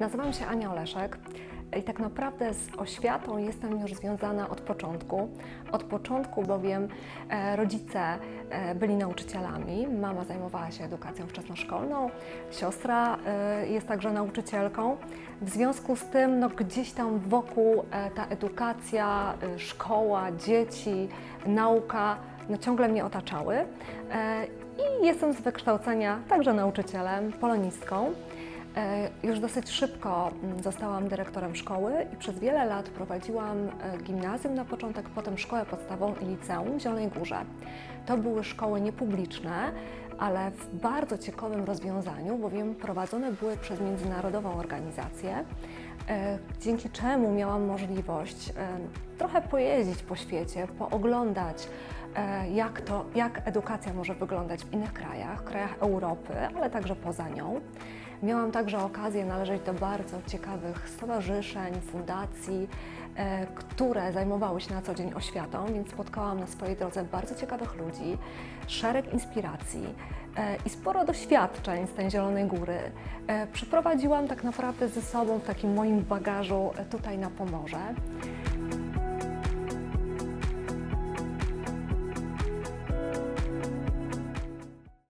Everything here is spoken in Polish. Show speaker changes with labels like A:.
A: Nazywam się Ania Oleszek i tak naprawdę z oświatą jestem już związana od początku. Od początku bowiem e, rodzice e, byli nauczycielami, mama zajmowała się edukacją wczesnoszkolną, siostra e, jest także nauczycielką. W związku z tym no, gdzieś tam wokół ta edukacja, szkoła, dzieci, nauka no, ciągle mnie otaczały. I jestem z wykształcenia także nauczycielem, polonistką. E, Już dosyć szybko mm, zostałam dyrektorem szkoły i przez wiele lat prowadziłam e, gimnazjum na początek, potem szkołę podstawową i liceum w Zielonej Górze. To były szkoły niepubliczne, ale w bardzo ciekawym rozwiązaniu, bowiem prowadzone były przez międzynarodową organizację, e, dzięki czemu miałam możliwość trochę pojeździć po świecie, pooglądać, jak, to, jak edukacja może wyglądać w innych krajach, krajach Europy, ale także poza nią. Miałam także okazję należeć do bardzo ciekawych stowarzyszeń, fundacji, e, które zajmowały się na co dzień oświatą, więc spotkałam na swojej drodze bardzo ciekawych ludzi, szereg inspiracji e, i sporo doświadczeń z tej Zielonej Góry. E, Przyprowadziłam tak naprawdę ze sobą w takim moim bagażu tutaj na Pomorze.